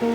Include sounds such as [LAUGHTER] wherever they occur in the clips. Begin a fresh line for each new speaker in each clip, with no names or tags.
ಹಾ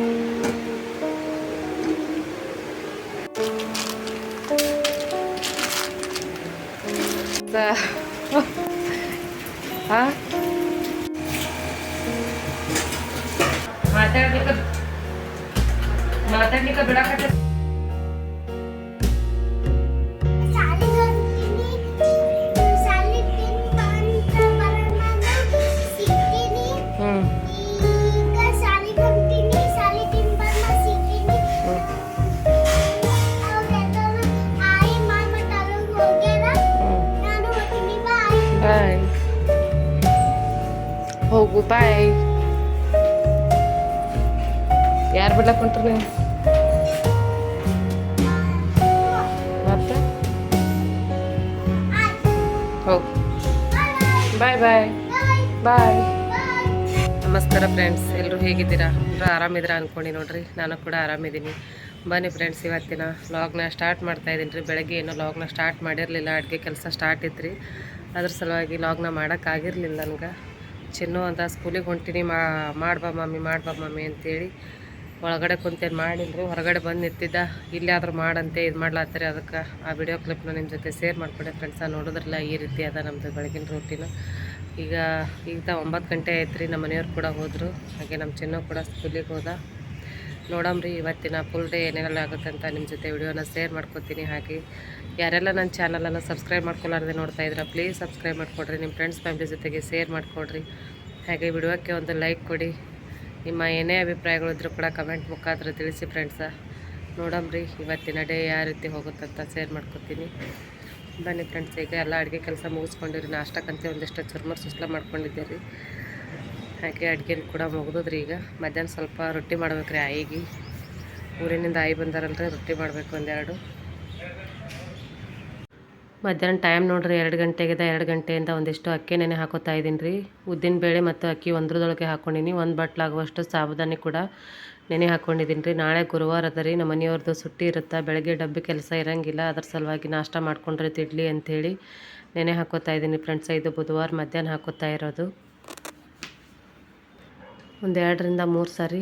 ಹೋಗು ಬಾಯ್ ಬಾಯ್ ಬಾಯ್ ನಮಸ್ಕಾರ ಫ್ರೆಂಡ್ಸ್ ಎಲ್ಲರೂ ಹೇಗಿದ್ದೀರಾ? ಎಲ್ಲರೂ ಆರಾಮಿದ್ದೀರಾ ಅಂದ್ಕೊಂಡು ನೋಡ್ರಿ. ನಾನು ಕೂಡ ಆರಾಮಿದ್ದೀನಿ. ಬನ್ನಿ ಫ್ರೆಂಡ್ಸ್ ಇವತ್ತಿನ ಲಾಗ್ನ ಸ್ಟಾರ್ಟ್ ಮಾಡ್ತಾ ಇದ್ದೀನಿ ರೀ. ಬೆಳಗ್ಗೆ ಏನೋ ಲಾಗ್ನ ಸ್ಟಾರ್ಟ್ ಮಾಡಿರಲಿಲ್ಲ. ಅಡುಗೆ ಕೆಲಸ ಸ್ಟಾರ್ಟ್ ಇತ್ತು ರೀ ಅದ್ರ ಸಲುವಾಗಿ ಲಾಗ್ನ ಮಾಡೋಕ್ಕಾಗಿರಲಿಲ್ಲ ನನಗೆ. ಚಿನ್ನು ಅಂತ ಸ್ಕೂಲಿಗೆ ಹೊಂಟೀನಿ. ಮಾ, ಮಾಡ್ಬಾ ಮಮ್ಮಿ ಮಾಡ್ಬಾ ಮಮ್ಮಿ ಅಂತೇಳಿ. ಒಳಗಡೆ ಕುಂತೇನು ಮಾಡಿಲ್ರಿ, ಹೊರಗಡೆ ಬಂದು ನಿಂತಿದ್ದ. ಇಲ್ಲೇ ಆದ್ರೂ ಮಾಡಂತೆ, ಇದು ಮಾಡ್ಲಾತ್ತಾರೆ ಅದಕ್ಕೆ. ಆ ವಿಡಿಯೋ ಕ್ಲಿಪ್ನ ನಿಮ್ಮ ಜೊತೆ ಶೇರ್ ಮಾಡಿಕೊಡಿ ಫ್ರೆಂಡ್ಸ ನೋಡಿದ್ರಲ್ಲ ಈ ರೀತಿ ಅದ ನಮ್ಮದು ಬೆಳಗಿನ ರೂಟೀನು ಈಗ ಈಗ ಒಂಬತ್ತು ಗಂಟೆ ಆಯ್ತು ರೀ ನಮ್ಮ ಮನೆಯವ್ರು ಕೂಡ ಹೋದರು. ಹಾಗೆ ನಮ್ಮ ಚಿನ್ನ ಕೂಡ ಸ್ಕೂಲಿಗೆ ಹೋದ. ನೋಡಮ್ರಿ ಇವತ್ತಿನ ಫುಲ್ ಡೇ ಏನೇನೆಲ್ಲ ಆಗುತ್ತೆ ಅಂತ ನಿಮ್ಮ ಜೊತೆ ವಿಡಿಯೋನ ಶೇರ್ ಮಾಡ್ಕೊತೀನಿ. ಹಾಗೆ ಯಾರೆಲ್ಲ ನನ್ನ ಚಾನಲನ್ನು ಸಬ್ಸ್ಕ್ರೈಬ್ ಮಾಡ್ಕೊಲಾರ್ದೆ ನೋಡ್ತಾ ಇದ್ರೆ ಪ್ಲೀಸ್ ಸಬ್ಸ್ಕ್ರೈಬ್ ಮಾಡಿಕೊಡ್ರಿ. ನಿಮ್ಮ ಫ್ರೆಂಡ್ಸ್ ಫ್ಯಾಮಿಲಿ ಜೊತೆಗೆ ಶೇರ್ ಮಾಡಿಕೊಡ್ರಿ. ಹಾಗೆ ವಿಡಿಯೋಕ್ಕೆ ಒಂದು ಲೈಕ್ ಕೊಡಿ. ನಿಮ್ಮ ಏನೇ ಅಭಿಪ್ರಾಯಗಳಿದ್ರು ಕೂಡ ಕಮೆಂಟ್ ಮುಖಾಂತರ ತಿಳಿಸಿ ಫ್ರೆಂಡ್ಸ ನೋಡಮ್ರಿ ಇವತ್ತಿನ ಡೇ ಯಾವ ರೀತಿ ಹೋಗುತ್ತಂತ ಶೇರ್ ಮಾಡ್ಕೊತೀನಿ. ಬನ್ನಿ ಫ್ರೆಂಡ್ಸ್ ಈಗ ಎಲ್ಲ ಅಡುಗೆ ಕೆಲಸ ಮುಗಿಸ್ಕೊಂಡಿರಿ. ನಾಷ್ಟಕ್ಕಂತೆ ಒಂದಿಷ್ಟು ಚುರ್ಮರ್ ಸುಸ್ಲ ಮಾಡ್ಕೊಂಡಿದ್ದೆ ರೀ. ಹಾಗೆ ಅಡುಗೆನ ಕೂಡ ಮುಗಿದ್ರಿ ಈಗ. ಮಧ್ಯಾಹ್ನ ಸ್ವಲ್ಪ ರೊಟ್ಟಿ ಮಾಡ್ಬೇಕು ರೀ ಆಯಿಗೆ. ಊರಿನಿಂದ ಆಯಿ ಬಂದಾರಲ್ರಿ, ರೊಟ್ಟಿ ಮಾಡಬೇಕು ಒಂದೆರಡು. ಮಧ್ಯಾಹ್ನ ಟೈಮ್ ನೋಡ್ರಿ, ಎರಡು ಗಂಟೆಗಿದೆ ಎರಡು ಗಂಟೆಯಿಂದ ಒಂದಿಷ್ಟು ಅಕ್ಕಿ ನೆನೆ ಹಾಕೋತಾ ಇದ್ದೀನಿ ರೀ. ಉದ್ದಿನ ಬೇಳೆ ಮತ್ತು ಅಕ್ಕಿ ಒಂದ್ರದೊಳಗೆ ಹಾಕ್ಕೊಂಡಿನಿ ಒಂದು ಬಟ್ಲಾಗುವಷ್ಟು ಸಾಬುದಾನಿ ಕೂಡ ನೆನೆ ಹಾಕ್ಕೊಂಡಿದ್ದೀನಿ ರೀ. ನಾಳೆ ಗುರುವಾರ ಅದ ರೀ. ನಮ್ಮ ಮನೆಯವ್ರದ್ದು ಸುಟ್ಟಿ ಇರುತ್ತೆ, ಬೆಳಗ್ಗೆ ಡಬ್ಬಿ ಕೆಲಸ ಇರೋಂಗಿಲ್ಲ. ಅದ್ರ ಸಲುವಾಗಿ ನಾಷ್ಟ ಮಾಡ್ಕೊಂಡ್ರೆ ತಿಡ್ಲಿ ಅಂಥೇಳಿ ನೆನೆ ಹಾಕೋತಾ ಇದ್ದೀನಿ ಫ್ರೆಂಡ್ಸ್. ಇದು ಬುಧವಾರ ಮಧ್ಯಾಹ್ನ ಹಾಕೋತಾ ಇರೋದು. ಒಂದು ಎರಡರಿಂದ ಮೂರು ಸಾರಿ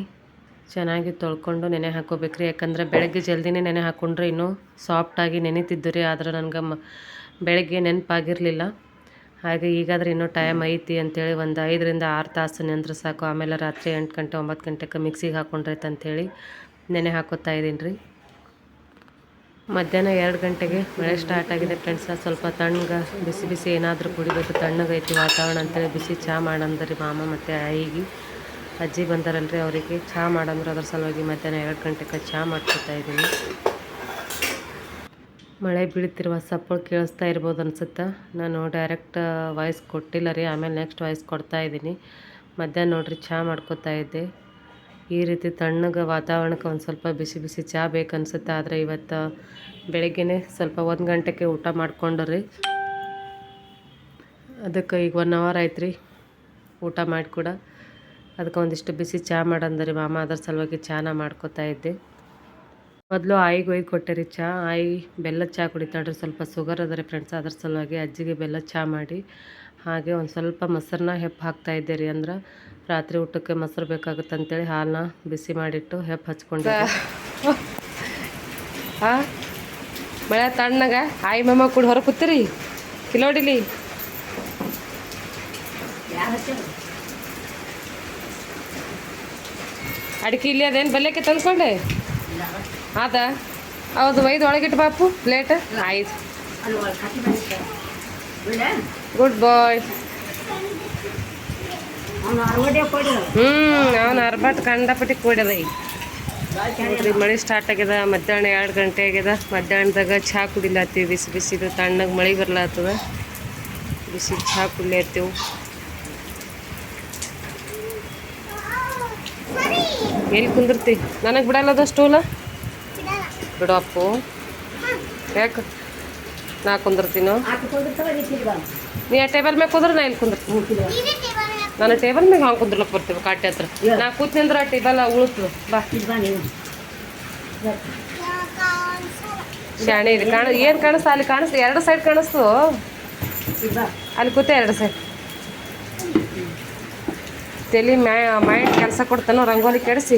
ಚೆನ್ನಾಗಿ ತೊಳ್ಕೊಂಡು ನೆನೆ ಹಾಕೋಬೇಕ್ರಿ. ಯಾಕಂದರೆ ಬೆಳಗ್ಗೆ ಜಲ್ದಿನೇ ನೆನೆ ಹಾಕ್ಕೊಂಡ್ರೆ ಇನ್ನೂ ಸಾಫ್ಟಾಗಿ ನೆನಿತಿದ್ದು ರೀ ಆದ್ರೆ ನನಗೆ ಮ ಬೆಳಗ್ಗೆ ನೆನಪಾಗಿರಲಿಲ್ಲ. ಹಾಗೆ ಈಗಾದರೆ ಇನ್ನೂ ಟೈಮ್ ಐತಿ ಅಂತೇಳಿ ಒಂದು ಐದರಿಂದ ಆರು ತಾಸು ನೆಂದ್ರೆ ಸಾಕು. ಆಮೇಲೆ ರಾತ್ರಿ ಎಂಟು ಗಂಟೆ, ಒಂಬತ್ತು ಗಂಟೆಗೆ ಮಿಕ್ಸಿಗೆ ಹಾಕ್ಕೊಂಡ್ರೈತೆ ಅಂಥೇಳಿ ನೆನೆ ಹಾಕೋತಾ ಇದ್ದೀನಿ ರೀ ಮಧ್ಯಾಹ್ನ ಎರಡು ಗಂಟೆಗೆ ಮಳೆ ಸ್ಟಾರ್ಟ್ ಆಗಿದೆ ಫ್ರೆಂಡ್ಸ್ ಸ್ವಲ್ಪ ತಣ್ಣಗೆ, ಬಿಸಿ ಬಿಸಿ ಏನಾದರೂ ಕುಡಿಬೇಕು, ತಣ್ಣಗೈತಿ ವಾತಾವರಣ ಅಂತೇಳಿ ಬಿಸಿ ಚಹಾ ಮಾಡಂದ್ರಿ ಮಾಮ ಮತ್ತು ಆಯಿಗೆ ಅಜ್ಜಿ ಬಂದಾರಲ್ರಿ ಅವರಿಗೆ. ಚಹಾ ಮಾಡಂದ್ರೆ ಅದ್ರ ಸಲುವಾಗಿ ಮಧ್ಯಾಹ್ನ ಎರಡು ಗಂಟೆಗೆ ಚಹಾ ಮಾಡ್ಕೊತಾ ಇದ್ದೀನಿ. ಮಳೆ ಬೀಳ್ತಿರುವ ಸಪ್ಪಳು ಕೇಳಿಸ್ತಾ ಇರ್ಬೋದು ಅನ್ಸುತ್ತೆ? ನಾನು ಡೈರೆಕ್ಟ್ ವಾಯ್ಸ್ ಕೊಟ್ಟಿಲ್ಲ ರೀ, ಆಮೇಲೆ ನೆಕ್ಸ್ಟ್ ವಾಯ್ಸ್ ಕೊಡ್ತಾ ಇದ್ದೀನಿ. ಮಧ್ಯಾಹ್ನ ನೋಡ್ರಿ ಚಹಾ ಮಾಡ್ಕೊತಾ ಇದ್ದೆ. ಈ ರೀತಿ ತಣ್ಣಗೆ ವಾತಾವರಣಕ್ಕೆ ಒಂದು ಸ್ವಲ್ಪ ಬಿಸಿ ಬಿಸಿ ಚಹಾ ಬೇಕು ಅನ್ಸುತ್ತೆ? ಆದರೆ ಇವತ್ತು ಬೆಳಗ್ಗೆನೆ ಸ್ವಲ್ಪ ಒಂದು ಗಂಟೆಗೆ ಊಟ ಮಾಡ್ಕೊಂಡ್ರಿ ಅದಕ್ಕೆ ಈಗ ಒನ್ ಅವರ್ ಆಯ್ತು ರೀ ಊಟ ಮಾಡಿ ಕೂಡ ಅದಕ್ಕೆ ಒಂದಿಷ್ಟು ಬಿಸಿ ಚಹಾ ಮಾಡಂದ್ರಿ ಮಾಮ ಅದರ ಸಲುವಾಗಿ ಚಹಾನ ಮಾಡ್ಕೊತಾ ಇದ್ದೆ. ಮೊದಲು ಆಯಿಗೆ ಒಯ್ದು ಕೊಟ್ಟೆ ರೀ ಚಹಾ ಆಯಿ ಬೆಲ್ಲ ಚಹಾ ಕುಡಿತಾಳ್ರಿ. ಸ್ವಲ್ಪ ಸುಗರ್ ಅದ ರೀ ಫ್ರೆಂಡ್ಸ್ ಅದ್ರ ಸಲುವಾಗಿ ಅಜ್ಜಿಗೆ ಬೆಲ್ಲ ಚಹಾ ಮಾಡಿ. ಹಾಗೆ ಒಂದು ಸ್ವಲ್ಪ ಮೊಸರನ್ನ ಹೆಪ್ಪು ಹಾಕ್ತಾ ಇದ್ದೆ ರೀ ಅಂದ್ರೆ ರಾತ್ರಿ ಊಟಕ್ಕೆ ಮೊಸರು ಬೇಕಾಗುತ್ತೆ ಅಂತೇಳಿ ಹಾಲನ್ನ ಬಿಸಿ ಮಾಡಿಟ್ಟು ಹೆಪ್ಪು ಹಚ್ಕೊಂಡೆ [LAUGHS] ಹಾಂ? ಮಳೆ ತಣ್ಣಗ? ಆಯಿ ಮಾಮ ಕೂಡ ಹೊರ ಕೂತಿರಿ? ಕಿಲೋಡಿಲಿ? ಅಡಿಕೆ ಇಲ್ಲಿ ಅದೇನು ಬಲ್ಯಕ್ಕೆ ತಂದ್ಕೊಂಡೆ? ಆತ? ಹೌದು, ಒಯ್ದು ಒಳಗಿಟ್ಟು ಬಾಪು ಪ್ಲೇಟ್ ಆಯ್ತು. ಗುಡ್ ಬಾಯ್ ಹ್ಞೂ ಅವನು ಅರ್ಬಾಟ್ ಕಂಡಪಟ್ಟಿ ಕೂಡ್ಯದ ಈಗ ಮಳೆ ಸ್ಟಾರ್ಟ್ ಆಗ್ಯದ ಮಧ್ಯಾಹ್ನ ಎರಡು ಗಂಟೆ ಆಗ್ಯದ ಮಧ್ಯಾಹ್ನದಾಗ ಚಹಾ ಕುಡಿಲತ್ತೀವಿ. ಬಿಸಿ ಬಿಸಿದು ತಣ್ಣಗೆ ಮಳೆ ಬರ್ಲಾತ್ತದ ಬಿಸಿ ಚಹಾ ಕುಡ್ಲತ್ತೀವಿ. ಎಲ್ಲಿ ಕುಂದಿರ್ತಿ? ನನಗೆ ಬಿಡಲ್ಲದ ಸ್ಟೂಲ ಬಿಡು ಅಪ್ಪು ಯಾಕೆ? ನಾ ಕುಂದಿರ್ತೀನೋ? ನೀ ಆ ಟೇಬಲ್ ಮ್ಯಾಗ ಕುಂದ್ರೆ, ನಾ ಇಲ್ಲಿ ಕುಂದಿರ್ತೀನಿ ನಾನು ಟೇಬಲ್ ಮ್ಯಾಗ ಹಂಗೆ ಕುಂದ್ರಲಕ್ಕೆ ಬರ್ತೀವಿ ಕಾಟಿ ಹತ್ರ. ನಾ ಕೂತ್ನಿ ಅಂದ್ರೆ ಆ ಟೇಬಲ್ ಉಳುತ್ತದ ಬಾ. ಶಾಣೆ ಇದೆ ಕಾಣ, ಏನು ಕಾಣಿಸ್ತಾ? ಅಲ್ಲಿ ಕಾಣಿಸ್ತು, ಎರಡು ಸೈಡ್ ಕಾಣಿಸ್ತು. ಅಲ್ಲಿ ಕೂತೆ ಎರಡು ಸೈಡ್ ತಲೆ ಮ್ಯಾ ಮೈಂಡ್ ಕೆಲಸ ಕೊಡ್ತಾನೋ ರಂಗೋಲಿ ಕೆಡಿಸಿ.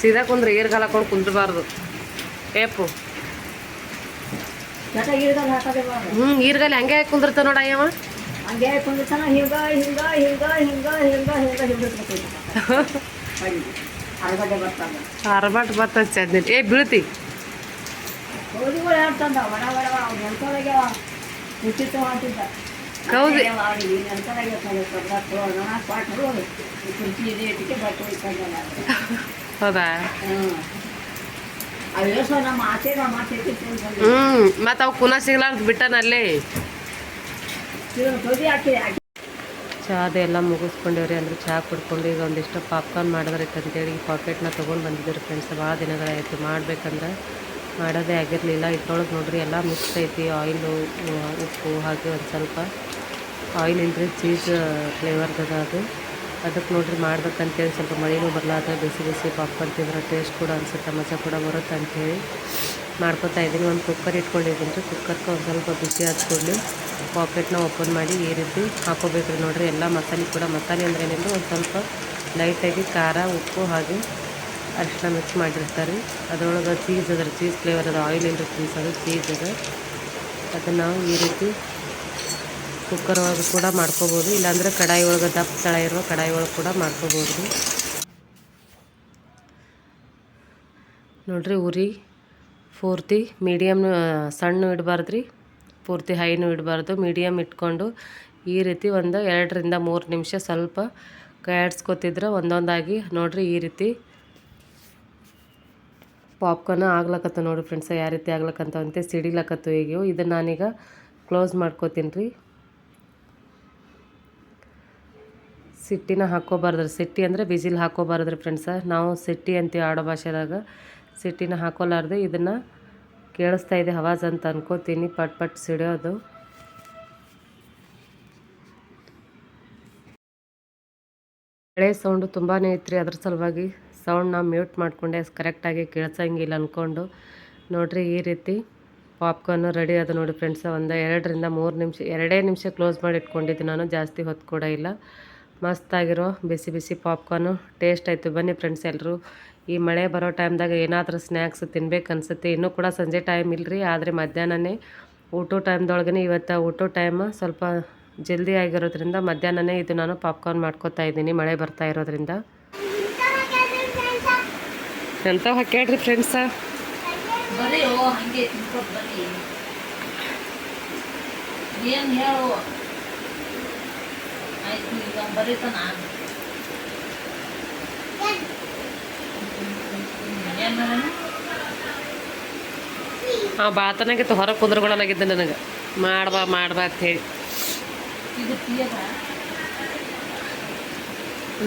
ಸೀದಾ ಕುಂದ್ರೆ ಏರ್ಗಾಲ ಹಾಕೊಂಡು ಕುಂದ್ರಬಾರ್ದು. ಏಪು. ಹ್ಞೂ ಈರ್ಗಾಲಿ ಹಂಗೆ ಕುಂದಿರ್ತ ನೋಡ ಅಯ್ಯವ
ಹಂಗೆ ಕುಂದಿರ್ತಾನ ಹಿಂಗ ಹಿಂಗ ಹಿಂಗ ಹಿಂಗ ಹಿಂಗ ಹಿಂಗ ಹಿಂಗ ಅರಗಡೆ ಬರ್ತಾಗ
ಅರಬಾಟ್ ಬರ್ತದೆ ಚದ್ನಿ. ಏ ಬೀಳ್ತಿ. ಕೌದಿ
ಅವನಿಗೆ ಒಣ ಕೊಟ್ಟರು ಕುರ್ಚಿ ಇದೆ ಉಚಿತ ಬಟ್ಟೆ ಹೌದು?
ಹೌದಾ
ಹ್ಞೂ
ಮತ್ತ ಅವ್ ಪುನಃ ಸಿಗ್ಲಾರ್ದು ಬಿಟ್ಟನಲ್ಲೇ ಎಲ್ಲ ಮುಗಿಸ್ಕೊಂಡೇವ್ರಿ ಅಂದ್ರೆ ಚಹಾ ಕುಡ್ಕೊಂಡು ಈಗ ಒಂದಿಷ್ಟು ಪಾಪ್ಕಾರ್ನ್ ಮಾಡಿದ್ರೈತೆ ಅಂತೇಳಿ ಪಾಕೆಟ್ನ ತೊಗೊಂಡು ಬಂದಿದ್ದೀರಿ ಫ್ರೆಂಡ್ಸ್ ಭಾಳ ದಿನಗಳಾಯಿತು. ಮಾಡ್ಬೇಕಂದ್ರೆ ಮಾಡೋದೇ ಆಗಿರಲಿಲ್ಲ. ಇದ್ರೊಳಗೆ ನೋಡ್ರಿ ಎಲ್ಲ ಮಿಕ್ಸ್ ಐತಿ. ಆಯಿಲು ಉಪ್ಪು ಹಾಗೆ ಒಂದು ಸ್ವಲ್ಪ ಆಯಿಲ್ ಇಲ್ಲರಿ ಚೀಸ್ ಫ್ಲೇವರ್ದದ ಅದು. ಅದಕ್ಕೆ ನೋಡ್ರಿ ಮಾಡ್ಬೇಕಂತೇಳಿ ಸ್ವಲ್ಪ ಮಳೆನೂ ಬರಲಾದ ಬಿಸಿ ಬಿಸಿ ಪಾಪ್ಕಾರ್ನ್ ತಿಂದ್ರೆ ಟೇಸ್ಟ್ ಕೂಡ ಅನಿಸುತ್ತೆ, ಮಜಾ ಕೂಡ ಬರುತ್ತೆ ಅಂಥೇಳಿ ಮಾಡ್ಕೊತಾ ಇದ್ದೀನಿ. ಒಂದು ಕುಕ್ಕರ್ ಇಟ್ಕೊಂಡಿದ್ದೀನಿ ರೀ. ಕುಕ್ಕರ್ಗೆ ಒಂದು ಸ್ವಲ್ಪ ಬಿಸಿ ಹಚ್ಕೊಂಡು ಪಾಕೆಟ್ನ ಓಪನ್ ಮಾಡಿ ಈ ರೀತಿ ಹಾಕೋಬೇಕ್ರಿ ನೋಡ್ರಿ. ಎಲ್ಲ ಮಸಾಲೆ ಕೂಡ ಮಸಾಲೆ ಅಂದ್ರೆ ಏನಿಲ್ಲ ಒಂದು ಸ್ವಲ್ಪ ಲೈಟಾಗಿ ಖಾರ, ಉಪ್ಪು ಹಾಗೆ ಅರಿಶಿನ ಮಿಕ್ಸ್ ಮಾಡಿರ್ತಾರೆ. ಅದರೊಳಗೆ ಚೀಸ್ ಅದ ಚೀಸ್ ಫ್ಲೇವರ್ ಅದು ಆಯಿಲ್ ಇಲ್ಲರಿ ಚೀಸ್ ಅದು ಚೀಸ್ ಅದ. ಅದನ್ನು ನಾವು ಈ ರೀತಿ ಕುಕ್ಕರ್ ಒಳಗೆ ಕೂಡ ಮಾಡ್ಕೋಬೋದು. ಇಲ್ಲಾಂದರೆ ಕಡಾಯಿ ಒಳಗೆ ದಪ್ಪ ತಳ ಇರೋ ಕಡಾಯಿ ಒಳಗೆ ಕೂಡ ಮಾಡ್ಕೋಬೋದು. ರೀ ನೋಡ್ರಿ ಉರಿ ಪೂರ್ತಿ ಮೀಡಿಯಮ್ ಸಣ್ಣ ಇಡಬಾರ್ದು ರೀ ಪೂರ್ತಿ ಹೈನು ಇಡಬಾರ್ದು. ಮೀಡಿಯಮ್ ಇಟ್ಕೊಂಡು ಈ ರೀತಿ ಒಂದು ಎರಡರಿಂದ ಮೂರು ನಿಮಿಷ ಸ್ವಲ್ಪ ಕಾಯಾಡ್ಸ್ಕೊತಿದ್ರೆ ಒಂದೊಂದಾಗಿ ನೋಡಿರಿ ಈ ರೀತಿ ಪಾಪ್ಕಾರ್ನ್ ಆಗ್ಲಕತ್ತ ನೋಡಿ ಫ್ರೆಂಡ್ಸ್, ಯಾವ ರೀತಿ ಆಗ್ಲಕ್ಕಂತ ಅಂತ ಸಿಡಿಲಕತ್ತು ಈಗ ಇದನ್ನು ನಾನೀಗ ಕ್ಲೋಸ್ ಮಾಡ್ಕೋತೀನಿ ರೀ. ಸಿಟ್ಟಿನ ಹಾಕ್ಕೋಬಾರ್ದು ಸಿಟ್ಟಿ ಅಂದರೆ ಬಿಸಿಲ್ ಹಾಕೋಬಾರ್ದ್ರಿ ಫ್ರೆಂಡ್ಸ. ನಾವು ಸಿಟ್ಟಿ ಅಂತೀವಿ ಆಡೋ ಭಾಷೆದಾಗ. ಸಿಟ್ಟಿನ ಹಾಕೋಲಾರ್ದೆ ಇದನ್ನು ಕೇಳಿಸ್ತಾ ಇದೆ ಹವಾಜ್ ಅಂತ ಅಂದ್ಕೋತೀನಿ ಪಟ್ ಪಟ್ ಸಿಡಿಯೋದು. ಹಳೆ ಸೌಂಡು ತುಂಬಾ ಐತ್ರಿ ಅದ್ರ ಸಲುವಾಗಿ. ಸೌಂಡ್ನ ಮ್ಯೂಟ್ ಮಾಡಿಕೊಂಡೆ ಕರೆಕ್ಟಾಗಿ ಕೇಳಿಸಂಗಿಲ್ಲ ಅಂದ್ಕೊಂಡು ನೋಡಿರಿ ಈ ರೀತಿ ಪಾಪ್ಕಾರ್ನು ರೆಡಿ ಅದು ನೋಡಿ ಫ್ರೆಂಡ್ಸ್ ಒಂದು ಎರಡರಿಂದ ಮೂರು ನಿಮಿಷ, ಎರಡೇ ನಿಮಿಷ ಕ್ಲೋಸ್ ಮಾಡಿ ಇಟ್ಕೊಂಡಿದ್ದೆ ನಾನು, ಜಾಸ್ತಿ ಹೊತ್ತು ಕೂಡ ಇಲ್ಲ. ಮಸ್ತಾಗಿರೋ ಬಿಸಿ ಬಿಸಿ ಪಾಪ್ಕಾರ್ನು ಟೇಸ್ಟ್ ಆಯಿತು. ಬನ್ನಿ ಫ್ರೆಂಡ್ಸ್ ಎಲ್ಲರೂ ಈ ಮಳೆ ಬರೋ ಟೈಮ್ದಾಗ ಏನಾದರೂ ಸ್ನ್ಯಾಕ್ಸ್ ತಿನ್ಬೇಕು ಅನ್ಸುತ್ತೆ. ಇನ್ನೂ ಕೂಡ ಸಂಜೆ ಟೈಮ್ ಇಲ್ಲರಿ ಆದರೆ ಮಧ್ಯಾಹ್ನನೇ ಊಟ ಟೈಮ್ದೊಳಗೇ ಇವತ್ತು ಊಟ ಟೈಮ್ ಸ್ವಲ್ಪ ಜಲ್ದಿ ಆಗಿರೋದ್ರಿಂದ ಮಧ್ಯಾಹ್ನನೇ ಇದು ನಾನು ಪಾಪ್ಕಾರ್ನ್ ಮಾಡ್ಕೊತಾ ಇದ್ದೀನಿ ಮಳೆ ಬರ್ತಾ ಇರೋದ್ರಿಂದ. ಎಂಥವು ಹಾಕ್ಯಾಡ್ರಿ ಫ್ರೆಂಡ್ಸ
ಏನು ಹೇಳು? ಆಯ್ತು ಈಗ ಬರೀತಾನ
ಹಾಂ ಬಾತನಾಗಿತ್ತು ಹೊರ ಕುಂದ್ರಗೊಳಲಾಗಿದ್ದೆ ನನಗೆ. ಮಾಡ್ಬಾ ಮಾಡ್ಬಾ ಅಂತ ಹೇಳಿ.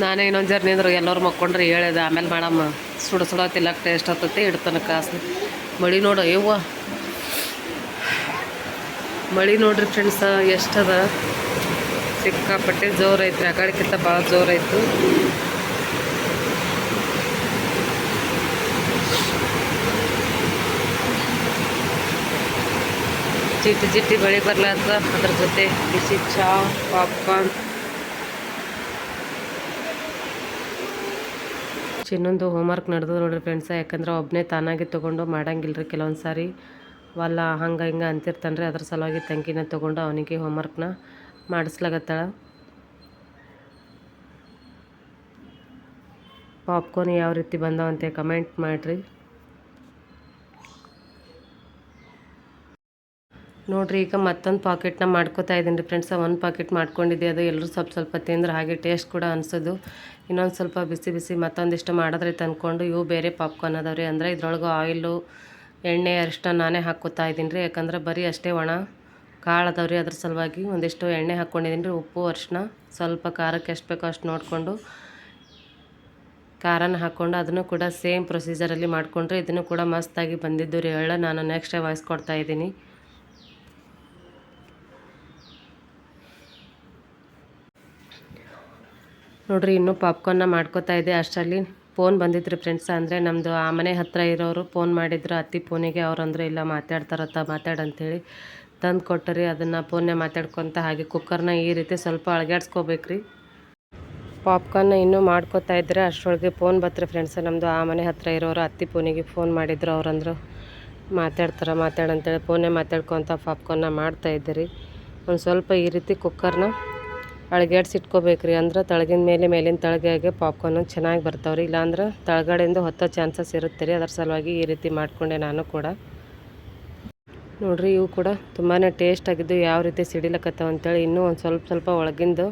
ನಾನೇ ಇನ್ನೊಂದು ಜರ್ನಿ ಅಂದ್ರೆ ಎಲ್ಲರೂ ಮಕ್ಕೊಂಡ್ರೆ ಹೇಳಿದೆ ಆಮೇಲೆ ಮಾಡಮ್ಮ. ಸುಡ ಸುಡ ತಿಲ್ಲಕ್ಕೆ ಟೇಸ್ಟ್ ಆಗ್ತೈತಿ ಇಡ್ತಾನೆ ಕಾಸು ಮಳಿ ನೋಡು, ಯವ್ವ. ಮಳಿ ನೋಡ್ರಿ ಫ್ರೆಂಡ್ಸ ಎಷ್ಟದ? ಸಿಕ್ಕಾಪಟ್ಟೆ ಜೋರು ಐತ್ರಿ ಆ ಕಡೆಕ್ಕಿಂತ ಭಾಳ ಜೋರು ಐತು ಜಿಟ್ಟಿ ಮಳೆ ಬರ್ಲಾರ್ದ, ಅದ್ರ ಜೊತೆ ಬಿಸಿ ಚಾ ಪಾಪ್ಕಾರ್ನ್ ಚಿನ್ನೊಂದು ಹೋಮ್ವರ್ಕ್ ನಡೆದು ನೋಡಿರಿ ಫ್ರೆಂಡ್ಸ ಯಾಕಂದ್ರೆ ಒಬ್ಬನೇ ತಾನಾಗಿ ತೊಗೊಂಡು ಮಾಡಂಗಿಲ್ಲ ರೀ ಕೆಲವೊಂದು ಸಾರಿ. ವಲ್ಲ ಹಂಗೆ ಹಿಂಗೆ ಅಂತಿರ್ತಾನೆ ರೀ ಅದ್ರ ಸಲುವಾಗಿ ತಂಗಿನ ತೊಗೊಂಡು ಅವನಿಗೆ ಹೋಮ್ವರ್ಕ್ನ ಮಾಡಿಸ್ಲಾಗತ್ತಾಳ. ಪಾಪ್ಕಾರ್ನ್ ಯಾವ ರೀತಿ ಬಂದವಂತೆ ಕಮೆಂಟ್ ಮಾಡಿರಿ. ನೋಡ್ರಿ, ಈಗ ಮತ್ತೊಂದು ಪಾಕೆಟ್ನ ಮಾಡ್ಕೋತಾ ಇದ್ದೀನಿ ರೀ ಫ್ರೆಂಡ್ಸ ಒಂದು ಪಾಕೆಟ್ ಮಾಡ್ಕೊಂಡಿದ್ದೆ. ಅದು ಎಲ್ಲರೂ ಸ್ವಲ್ಪ ಸ್ವಲ್ಪ ತಿಂದ್ರೆ ಹಾಗೆ ಟೇಸ್ಟ್ ಕೂಡ ಅನಿಸೋದು. ಇನ್ನೊಂದು ಸ್ವಲ್ಪ ಬಿಸಿ ಬಿಸಿ ಮತ್ತೊಂದಿಷ್ಟು ಮಾಡಿದ್ರೆ ತಂದ್ಕೊಂಡು. ಇವು ಬೇರೆ ಪಾಪ್ಕಾರ್ನ್ ಅದಾವೆ ರೀ. ಅಂದರೆ ಇದ್ರೊಳಗೆ ಆಯಿಲು ಎಣ್ಣೆ, ಅರಿಷ್ಟ ನಾನೇ ಹಾಕ್ಕೋತಾ ಇದ್ದೀನಿ ರೀ. ಯಾಕಂದ್ರೆ ಬರೀ ಅಷ್ಟೇ ಒಣ ಕಾಳು ಅದಾವೆ ರೀ. ಅದ್ರ ಸಲುವಾಗಿ ಒಂದಿಷ್ಟು ಎಣ್ಣೆ ಹಾಕ್ಕೊಂಡಿದ್ದೀನಿ ರೀ. ಉಪ್ಪು, ಅರಿಶಿನ ಸ್ವಲ್ಪ ಖಾರಕ್ಕೆ ಎಷ್ಟು ಬೇಕೋ ಅಷ್ಟು ನೋಡಿಕೊಂಡು ಖಾರನ ಹಾಕ್ಕೊಂಡು ಅದನ್ನು ಕೂಡ ಸೇಮ್ ಪ್ರೊಸೀಜರಲ್ಲಿ ಮಾಡಿಕೊಂಡ್ರೆ ಇದನ್ನು ಕೂಡ ಮಸ್ತಾಗಿ ಬಂದಿದ್ದು ರೀ. ಎಳ್ಳ ನಾನು ನೆಕ್ಸ್ಟ್ ವಾಯ್ಸ್ ಕೊಡ್ತಾ ಇದ್ದೀನಿ. ನೋಡ್ರಿ, ಇನ್ನೂ ಪಾಪ್ಕಾರ್ನ್ನ ಮಾಡ್ಕೋತಾ ಇದೆ ಅಷ್ಟರಲ್ಲಿ ಫೋನ್ ಬಂದಿದ್ರು ಫ್ರೆಂಡ್ಸ್ ಅಂದರೆ ನಮ್ಮದು ಆ ಮನೆ ಹತ್ತಿರ ಇರೋರು ಫೋನ್ ಮಾಡಿದ್ರು. ಅತ್ತಿ ಫೋನಿಗೆ ಅವ್ರು ಅಂದ್ರೆ, ಇಲ್ಲ ಮಾತಾಡ್ತಾರತ್ತ ಮಾತಾಡಂತೇಳಿ ತಂದು ಕೊಟ್ಟರಿ. ಅದನ್ನು ಫೋನ್ನೇ ಮಾತಾಡ್ಕೊತ ಹಾಗೆ ಕುಕ್ಕರ್ನ ಈ ರೀತಿ ಸ್ವಲ್ಪ ಅಳಗ್ಯಾಡ್ಸ್ಕೊಬೇಕ್ರಿ. ಪಾಪ್ಕಾರ್ನ್ ಇನ್ನೂ ಮಾಡ್ಕೋತಾ ಇದ್ದರೆ ಅಷ್ಟರೊಳಗೆ ಫೋನ್ ಬತ್ರಿ ಫ್ರೆಂಡ್ಸ್ ನಮ್ಮದು ಆ ಮನೆ ಹತ್ತಿರ ಇರೋರು ಅತ್ತಿ ಫೋನಿಗೆ ಫೋನ್ ಮಾಡಿದ್ರು. ಅವ್ರಂದ್ರು ಮಾತಾಡ್ತಾರೆ ಮಾತಾಡಂತೇಳಿ ಫೋನೇ ಮಾತಾಡ್ಕೊತ ಪಾಪ್ಕಾರ್ನ್ನ ಮಾಡ್ತಾ ರೀ ಒಂದು ಸ್ವಲ್ಪ ಈ ರೀತಿ ಕುಕ್ಕರ್ನ ಅಳಗ್ಯಾಡ್ಸಿಟ್ಕೋಬೇಕ್ರಿ ಅಂದ್ರೆ ತಳಗಿನ ಮೇಲೆ ಮೇಲಿನ ತಳಗೆ ಪಾಪ್ಕಾರ್ನು ಚೆನ್ನಾಗಿ ಬರ್ತಾವ್ರಿ. ಇಲ್ಲಾಂದ್ರೆ ತಳಗಡೆಯಿಂದ ಹೊತ್ತೋ ಚಾನ್ಸಸ್ ಇರುತ್ತೆ ರೀ. ಅದರ ಸಲುವಾಗಿ ಈ ರೀತಿ ಮಾಡಿಕೊಂಡೆ ನಾನು ಕೂಡ. ನೋಡಿರಿ ಇವು ಕೂಡ ತುಂಬಾ ಟೇಸ್ಟ್ ಆಗಿದ್ದು ಯಾವ ರೀತಿ ಸಿಡಿಲಕತ್ತಾವ ಅಂತೇಳಿ ಇನ್ನೂ ಒಂದು ಸ್ವಲ್ಪ ಸ್ವಲ್ಪ ಒಳಗಿಂದು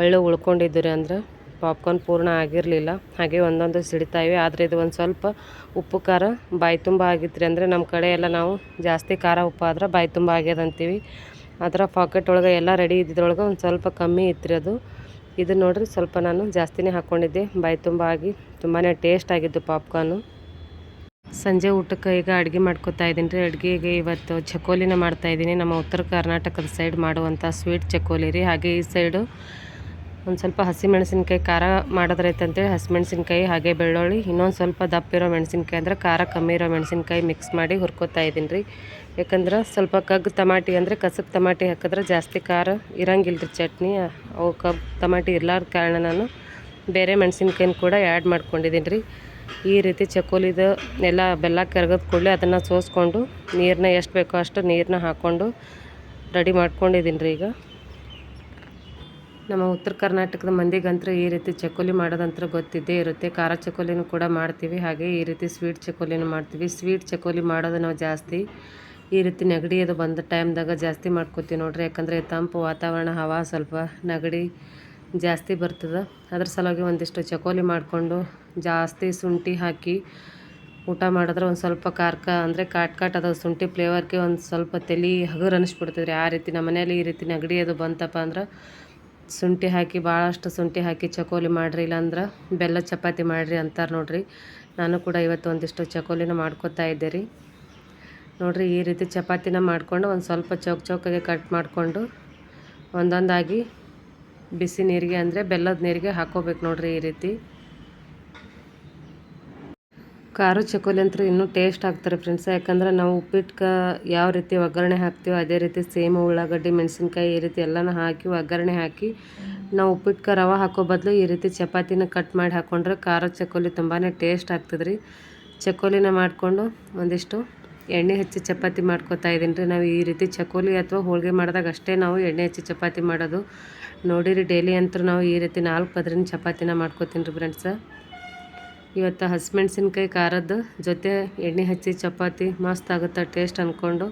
ಅಳ್ಳು ಉಳ್ಕೊಂಡಿದ್ದು ರೀ ಅಂದ್ರೆ ಪಾಪ್ಕಾರ್ನ್ ಪೂರ್ಣ ಆಗಿರಲಿಲ್ಲ. ಹಾಗೆ ಒಂದೊಂದು ಸಿಡಿತಾ ಇವೆ ಆದರೆ ಇದು ಒಂದು ಸ್ವಲ್ಪ ಉಪ್ಪು ಖಾರ ಬಾಯಿ ತುಂಬ ಆಗಿತ್ತು ರೀ ಅಂದರೆ ನಮ್ಮ ಕಡೆ ಎಲ್ಲ ನಾವು ಜಾಸ್ತಿ ಖಾರ ಉಪ್ಪು ಆದ್ರೆ ಬಾಯಿ ತುಂಬ ಆಗ್ಯದ ಅದರ ಪಾಕೆಟ್ ಒಳಗೆ ಎಲ್ಲ ರೆಡಿ ಇದ್ದಿದ್ರೊಳಗೆ ಒಂದು ಸ್ವಲ್ಪ ಕಮ್ಮಿ ಇತ್ತು ಅದು. ಇದು ನೋಡ್ರಿ ಸ್ವಲ್ಪ ನಾನು ಜಾಸ್ತಿನೇ ಹಾಕ್ಕೊಂಡಿದ್ದೆ ಬಾಯಿ ತುಂಬ ಆಗಿ ತುಂಬಾ ಟೇಸ್ಟ್ ಆಗಿದ್ದು ಪಾಪ್ಕಾರ್ನು ಸಂಜೆ ಊಟಕ್ಕೆ ಈಗ ಅಡುಗೆ ಮಾಡ್ಕೊತಾ ಇದ್ದೀನಿ ರೀ. ಅಡುಗೆಗೆ ಇವತ್ತು ಚಕೋಲಿನ ಮಾಡ್ತಾ ಇದ್ದೀನಿ. ನಮ್ಮ ಉತ್ತರ ಕರ್ನಾಟಕದ ಸೈಡ್ ಮಾಡುವಂಥ ಸ್ವೀಟ್ ಚಕೋಲಿ ರೀ. ಹಾಗೆ ಈ ಸೈಡು ಒಂದು ಸ್ವಲ್ಪ ಹಸಿಮೆಣಸಿನ್ಕಾಯಿ ಖಾರ ಮಾಡೋದ್ರೈತೆ ಅಂತೇಳಿ ಹಸಿಮೆಣಸಿನ್ಕಾಯಿ ಹಾಗೆ ಬೆಳ್ಳುಳ್ಳಿ, ಇನ್ನೊಂದು ಸ್ವಲ್ಪ ದಪ್ಪ ಇರೋ ಮೆಣಸಿನ್ಕಾಯಿ ಅಂದ್ರೆ ಖಾರ ಕಮ್ಮಿ ಇರೋ ಮೆಣಸಿನ್ಕಾಯಿ ಮಿಕ್ಸ್ ಮಾಡಿ ಹುರ್ಕೋತಾ ಇದ್ದೀನಿ ರೀ. ಯಾಕಂದ್ರೆ ಸ್ವಲ್ಪ ಕಗ್ಗು ಟಮಾಟಿ ಅಂದರೆ ಕಸಕ್ ಟಮಾಟಿ ಹಾಕಿದ್ರೆ ಜಾಸ್ತಿ ಖಾರ ಇರಂಗಿಲ್ಲ ರೀ ಚಟ್ನಿ. ಅವು ಕಬ್ಬು ಟಮಾಟಿ ಇರ್ಲಾರ್ದ ಕಾರಣ ನಾನು ಬೇರೆ ಮೆಣಸಿನ್ಕಾಯಿನ ಕೂಡ ಆ್ಯಡ್ ಮಾಡ್ಕೊಂಡಿದ್ದೀನಿ ರೀ. ಈ ರೀತಿ ಚಕೋಲಿದು ಎಲ್ಲ ಬೆಲ್ಲ ಕರಗದ ಕೂಡಲೇ ಅದನ್ನು ಸೋಸ್ಕೊಂಡು ನೀರನ್ನ ಎಷ್ಟು ಬೇಕೋ ಅಷ್ಟು ನೀರನ್ನ ಹಾಕ್ಕೊಂಡು ರೆಡಿ ಮಾಡ್ಕೊಂಡಿದ್ದೀನಿ ರೀ ಈಗ. ನಮ್ಮ ಉತ್ತರ ಕರ್ನಾಟಕದ ಮಂದಿಗಂತೂ ಈ ರೀತಿ ಚಕೋಲಿ ಮಾಡೋದಂತ್ರ ಗೊತ್ತಿದ್ದೇ ಇರುತ್ತೆ. ಖಾರ ಚಕೋಲಿನೂ ಕೂಡ ಮಾಡ್ತೀವಿ. ಹಾಗೆ ಈ ರೀತಿ ಸ್ವೀಟ್ ಚಕೋಲಿನೂ ಮಾಡ್ತೀವಿ. ಸ್ವೀಟ್ ಚಕೋಲಿ ಮಾಡೋದು ನಾವು ಜಾಸ್ತಿ ಈ ರೀತಿ ನೆಗಡಿ ಅದು ಬಂದ ಟೈಮ್ದಾಗ ಜಾಸ್ತಿ ಮಾಡ್ಕೋತೀವಿ ನೋಡ್ರಿ. ಯಾಕಂದರೆ ತಂಪು ವಾತಾವರಣ, ಹವಾ ಸ್ವಲ್ಪ ನೆಗಡಿ ಜಾಸ್ತಿ ಬರ್ತದೆ. ಅದ್ರ ಸಲುವಾಗಿ ಒಂದಿಷ್ಟು ಚಕೋಲಿ ಮಾಡಿಕೊಂಡು ಜಾಸ್ತಿ ಶುಂಠಿ ಹಾಕಿ ಊಟ ಮಾಡಿದ್ರೆ ಒಂದು ಸ್ವಲ್ಪ ಕಾರ್ಕ ಅಂದರೆ ಕಾಟ್ ಕಾಟ್ ಅದು ಶುಂಠಿ ಫ್ಲೇವರ್ಗೆ ಒಂದು ಸ್ವಲ್ಪ ತಲೆ ಹಗುರು ಅನಿಸ್ಬಿಡ್ತದೆ ರೀ ಆ ರೀತಿ ನಮ್ಮ ಮನೇಲಿ ಈ ರೀತಿ ನೆಗಡಿ ಅದು ಬಂತಪ್ಪ ಅಂದ್ರೆ ಶುಂಠಿ ಹಾಕಿ, ಭಾಳಷ್ಟು ಶುಂಠಿ ಹಾಕಿ ಚಕೋಲಿ ಮಾಡಿರಿ, ಇಲ್ಲಾಂದ್ರೆ ಬೆಲ್ಲ ಚಪಾತಿ ಮಾಡಿರಿ ಅಂತಾರೆ ನೋಡಿರಿ. ನಾನು ಕೂಡ ಇವತ್ತು ಒಂದಿಷ್ಟು ಚಕೋಲಿನ ಮಾಡ್ಕೊತಾ ಇದ್ದೆ ರೀ. ನೋಡಿರಿ, ಈ ರೀತಿ ಚಪಾತಿನ ಮಾಡಿಕೊಂಡು ಒಂದು ಸ್ವಲ್ಪ ಚೌಕ್ ಚೌಕಗೆ ಕಟ್ ಮಾಡಿಕೊಂಡು ಒಂದೊಂದಾಗಿ ಬಿಸಿ ನೀರಿಗೆ ಅಂದರೆ ಬೆಲ್ಲದ ನೀರಿಗೆ ಹಾಕೋಬೇಕು ನೋಡಿರಿ ಈ ರೀತಿ. ಖಾರ ಚಕೋಲಿ ಅಂತೂ ಇನ್ನೂ ಟೇಸ್ಟ್ ಆಗ್ತಾರೆ ಫ್ರೆಂಡ್ಸ್ ಯಾಕಂದ್ರೆ ನಾವು ಉಪ್ಪಿಟ್ಗೆ ಯಾವ ರೀತಿ ಒಗ್ಗರಣೆ ಹಾಕ್ತೀವೋ ಅದೇ ರೀತಿ ಸೇಮ್, ಉಳ್ಳಾಗಡ್ಡಿ, ಮೆಣಸಿನ್ಕಾಯಿ ಈ ರೀತಿ ಎಲ್ಲನೂ ಹಾಕಿ ಒಗ್ಗರಣೆ ಹಾಕಿ ನಾವು ಉಪ್ಪಿಟ್ಗೆ ರವೆ ಹಾಕೋ ಬದಲು ಈ ರೀತಿ ಚಪಾತಿನ ಕಟ್ ಮಾಡಿ ಹಾಕ್ಕೊಂಡ್ರೆ ಖಾರ ಚಕೋಲಿ ತುಂಬಾ ಟೇಸ್ಟ್ ಆಗ್ತದೆ ರೀ ಚಕೋಲಿನ ಮಾಡಿಕೊಂಡು ಒಂದಿಷ್ಟು ಎಣ್ಣೆ ಹಚ್ಚಿ ಚಪಾತಿ ಮಾಡ್ಕೊತಾ ಇದ್ದೀನಿ ರೀ. ನಾವು ಈ ರೀತಿ ಚಕೋಲಿ ಅಥವಾ ಹೋಳಿಗೆ ಮಾಡಿದಾಗ ಅಷ್ಟೇ ನಾವು ಎಣ್ಣೆ ಹಚ್ಚಿ ಚಪಾತಿ ಮಾಡೋದು. ನೋಡಿರಿ ಡೈಲಿ ಅಂತೂ ನಾವು ಈ ರೀತಿ ನಾಲ್ಕು ಪದ್ರಿನ ಚಪಾತಿನ ಮಾಡ್ಕೋತೀನಿ ರೀ ಫ್ರೆಂಡ್ಸ ಇವತ್ತು ಹಸಿಮೆಣ್ಸಿನ್ಕಾಯಿ ಖಾರದ್ದು ಜೊತೆ ಎಣ್ಣೆ ಹಚ್ಚಿ ಚಪಾತಿ, ಮಸ್ತ್ ಆಗುತ್ತೆ ಟೇಸ್ಟ್ ಅಂದ್ಕೊಂಡು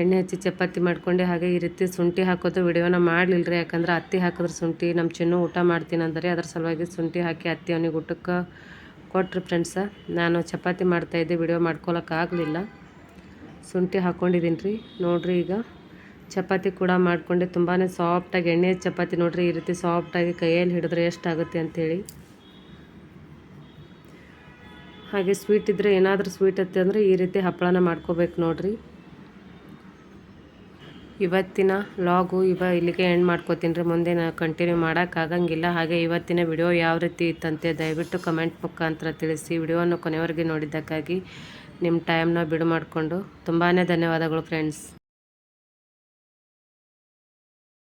ಎಣ್ಣೆ ಹಚ್ಚಿ ಚಪಾತಿ ಮಾಡ್ಕೊಂಡೆ ಹಾಗೆ ಈ ರೀತಿ ಶುಂಠಿ ಹಾಕೋದು ವಿಡಿಯೋನ ಮಾಡಲಿಲ್ಲ ರೀ ಯಾಕಂದ್ರೆ ಅತ್ತಿ ಹಾಕಿದ್ರೆ ಶುಂಠಿ ನಮ್ಮ ಚಿನ್ನು ಊಟ ಮಾಡ್ತೀನಿ ಅಂದರೆ ಅದ್ರ ಸಲುವಾಗಿ ಶುಂಠಿ ಹಾಕಿ ಅತ್ತಿ ಅವನಿಗೆ ಊಟಕ್ಕೆ ಕೊಟ್ರಿ ಫ್ರೆಂಡ್ಸ. ನಾನು ಚಪಾತಿ ಮಾಡ್ತಾಯಿದ್ದೆ ವಿಡಿಯೋ ಮಾಡ್ಕೊಳಕ್ಕಾಗಲಿಲ್ಲ ಶುಂಠಿ ಹಾಕ್ಕೊಂಡಿದ್ದೀನಿ ರೀ ನೋಡಿರಿ ಈಗ ಚಪಾತಿ ಕೂಡ ಮಾಡಿಕೊಂಡೆ. ತುಂಬಾ ಸಾಫ್ಟಾಗಿ ಎಣ್ಣೆ ಚಪಾತಿ ನೋಡಿರಿ, ಈ ರೀತಿ ಸಾಫ್ಟಾಗಿ ಕೈಯಲ್ಲಿ ಹಿಡಿದ್ರೆ ಎಷ್ಟಾಗುತ್ತೆ ಅಂಥೇಳಿ ಹಾಗೆ ಸ್ವೀಟ್ ಇದ್ದರೆ ಏನಾದರೂ ಸ್ವೀಟ್ ಅತ್ತೆ ಅಂದರೆ ಈ ರೀತಿ ಹಪ್ಪಳನ ಮಾಡ್ಕೋಬೇಕು ನೋಡಿರಿ. ಇವತ್ತಿನ ಲಾಗು ಇವ ಇಲ್ಲಿಗೆ ಎಂಡ್ ಮಾಡ್ಕೋತೀನಿ ರೀ. ಮುಂದೆ ನಾನು ಕಂಟಿನ್ಯೂ ಮಾಡೋಕ್ಕಾಗಂಗಿಲ್ಲ ಹಾಗೆ ಇವತ್ತಿನ ವಿಡಿಯೋ ಯಾವ ರೀತಿ ಇತ್ತಂತೆ ದಯವಿಟ್ಟು ಕಮೆಂಟ್ ಮುಖಾಂತರ ತಿಳಿಸಿ. ವಿಡಿಯೋವನ್ನು ಕೊನೆವರೆಗೆ ನೋಡಿದ್ದಕ್ಕಾಗಿ ನಿಮ್ಮ ಟೈಮ್ನ ಬಿಡು ಮಾಡಿಕೊಂಡು ತುಂಬಾ ಧನ್ಯವಾದಗಳು ಫ್ರೆಂಡ್ಸ್